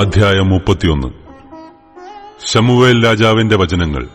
അധ്യായം മുപ്പത്തിയൊന്ന്. ശമുവേൽ രാജാവിന്റെ വചനങ്ങൾ.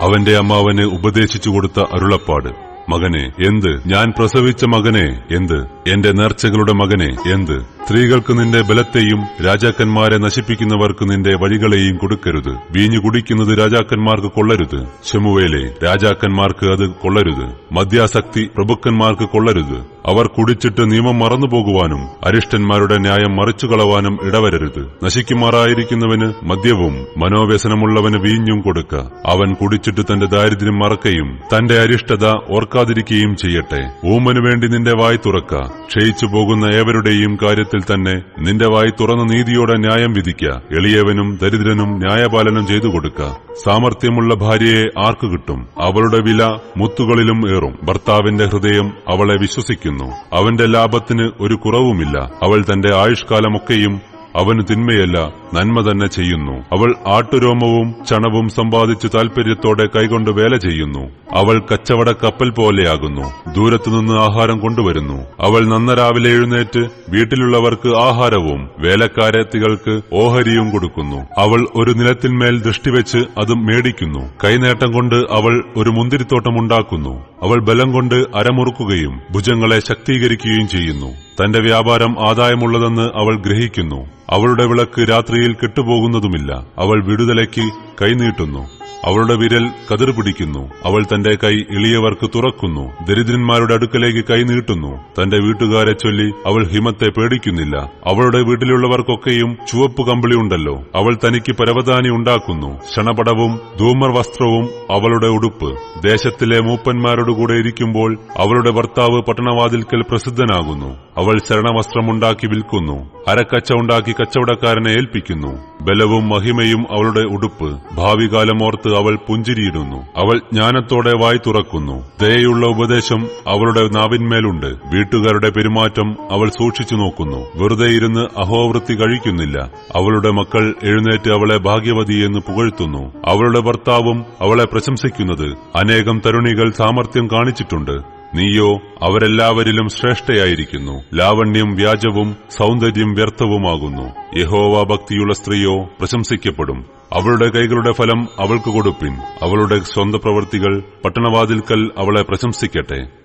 അവന്റെ അമ്മാവന് ഉപദേശിച്ചു കൊടുത്ത അരുളപ്പാട്. മകനെ എന്ത്? ഞാൻ പ്രസവിച്ച മകനെ എന്ത്? എന്റെ നേർച്ചകളുടെ മകനെ എന്ത്? സ്ത്രീകൾക്ക് നിന്റെ ബലത്തെയും രാജാക്കന്മാരെ നശിപ്പിക്കുന്നവർക്ക് നിന്റെ വഴികളെയും കൊടുക്കരുത്. വീഞ്ഞു കുടിക്കുന്നത് രാജാക്കന്മാർക്ക് കൊള്ളരുത്. ചെമുവേലെ രാജാക്കന്മാർക്ക് അത് കൊള്ളരുത്. മദ്യാസക്തി പ്രഭുക്കന്മാർക്ക് കൊള്ളരുത്. അവർ കുടിച്ചിട്ട് നിയമം മറന്നുപോകുവാനും അരിഷ്ടന്മാരുടെ ന്യായം മറിച്ചുകളവാനും ഇടവരരുത്. നശിക്കുമാറായിരിക്കുന്നവന് മദ്യവും മനോവ്യസനമുള്ളവന് വീഞ്ഞും കൊടുക്ക. അവൻ കുടിച്ചിട്ട് തന്റെ ദാരിദ്ര്യം മറക്കയും തന്റെ അരിഷ്ടത ഓർക്കാതിരിക്കുകയും ചെയ്യട്ടെ. ഊമനു വേണ്ടി നിന്റെ വായ് തുറക്ക. ക്ഷയിച്ചു പോകുന്ന ഏവരുടെയും കാര്യത്തിൽ തന്നെ നിന്റെ വായി തുറന്ന നീതിയോടെ ന്യായം വിധിക്ക. എളിയവനും ദരിദ്രനും ന്യായപാലനം ചെയ്തു കൊടുക്ക. സാമർത്ഥ്യമുള്ള ഭാര്യയെ ആർക്കു കിട്ടും? അവളുടെ വില മുത്തുകളിലും ഏറും. ഭർത്താവിന്റെ ഹൃദയം അവളെ വിശ്വസിക്കുന്നു. അവന്റെ ലാഭത്തിന് ഒരു കുറവുമില്ല. അവൾ തന്റെ ആയുഷ്കാലമൊക്കെയും അവന് തിന്മയല്ല. നന്മ തന്നെ ചെയ്യുന്നു. അവൾ ആട്ടുരോമവും ചണവും സമ്പാദിച്ചു താൽപര്യത്തോടെ കൈകൊണ്ട് വേല ചെയ്യുന്നു. അവൾ കച്ചവട കപ്പൽ പോലെയാകുന്നു. ദൂരത്തുനിന്ന് ആഹാരം കൊണ്ടുവരുന്നു. അവൾ നന്ന രാവിലെ എഴുന്നേറ്റ് വീട്ടിലുള്ളവർക്ക് ആഹാരവും വേലക്കാരത്തികൾക്ക് ഓഹരിയും കൊടുക്കുന്നു. അവൾ ഒരു നിലത്തിന്മേൽ ദൃഷ്ടിവെച്ച് അത് മേടിക്കുന്നു. കൈനേട്ടം കൊണ്ട് അവൾ ഒരു മുന്തിരിത്തോട്ടം ഉണ്ടാക്കുന്നു. അവൾ ബലം കൊണ്ട് അരമുറുക്കുകയും ഭുജങ്ങളെ ശക്തീകരിക്കുകയും ചെയ്യുന്നു. തന്റെ വ്യാപാരം ആദായമുള്ളതെന്ന് അവൾ ഗ്രഹിക്കുന്നു. അവളുടെ വിളക്ക് രാത്രിയിൽ കെട്ടുപോകുന്നതുമില്ല. അവൾ വിടുതലയ്ക്ക് കൈനീട്ടുന്നു അവളുടെ വിരൽ കതിർ പിടിക്കുന്നു. അവൾ തന്റെ കൈ എളിയവർക്ക് തുറക്കുന്നു. ദരിദ്രന്മാരുടെ അടുക്കലേക്ക് കൈ നീട്ടുന്നു. തന്റെ വീട്ടുകാരെ ചൊല്ലി അവൾ ഹിമത്തെ പേടിക്കുന്നില്ല. അവളുടെ വീട്ടിലുള്ളവർക്കൊക്കെയും ചുവപ്പ് കമ്പിളിയുണ്ടല്ലോ അവൾ തനിക്ക് പരവതാനി ഉണ്ടാക്കുന്നു. ക്ഷണപടവും ധൂമർ വസ്ത്രവും അവളുടെ ഉടുപ്പ്. ദേശത്തിലെ മൂപ്പന്മാരോടുകൂടെ ഇരിക്കുമ്പോൾ അവളുടെ ഭർത്താവ് പട്ടണവാതിൽക്കൽ പ്രസിദ്ധനാകുന്നു. അവൾ ശരണവസ്ത്രമുണ്ടാക്കി വിൽക്കുന്നു. അരക്കച്ച ഉണ്ടാക്കി കച്ചവടക്കാരനെ ഏൽപ്പിക്കുന്നു. ബലവും മഹിമയും അവളുടെ ഉടുപ്പ്. ഭാവികാലമോർത്ത് അവൾ പുഞ്ചിരിയിടുന്നു. അവൾ ജ്ഞാനത്തോടെ വായി തുറക്കുന്നു. ദയയുള്ള ഉപദേശം അവളുടെ നാവിന്മേലുണ്ട്. വീട്ടുകാരുടെ പെരുമാറ്റം അവൾ സൂക്ഷിച്ചു നോക്കുന്നു. വെറുതെ ഇരുന്ന് അഹോവൃത്തി കഴിക്കുന്നില്ല. അവളുടെ മക്കൾ എഴുന്നേറ്റ് അവളെ ഭാഗ്യവതി എന്ന് പുകഴ്ത്തുന്നു. അവളുടെ ഭർത്താവും അവളെ പ്രശംസിക്കുന്നത്. അനേകം തരുണികൾ സാമർത്ഥ്യം കാണിച്ചിട്ടുണ്ട്. നീയോ അവരെല്ലാവരിലും ശ്രേഷ്ഠയായിരിക്കുന്നു. ലാവണ്യം വ്യാജവും സൗന്ദര്യം വ്യർത്ഥവുമാകുന്നു. യഹോവ ഭക്തിയുള്ള സ്ത്രീയോ പ്രശംസിക്കപ്പെടും. അവളുടെ കൈകളുടെ ഫലം അവൾക്ക് കൊടുപ്പിൻ. അവളുടെ സ്വന്തം പ്രവൃത്തികൾ പട്ടണവാതിൽക്കൽ അവളെ പ്രശംസിക്കട്ടെ.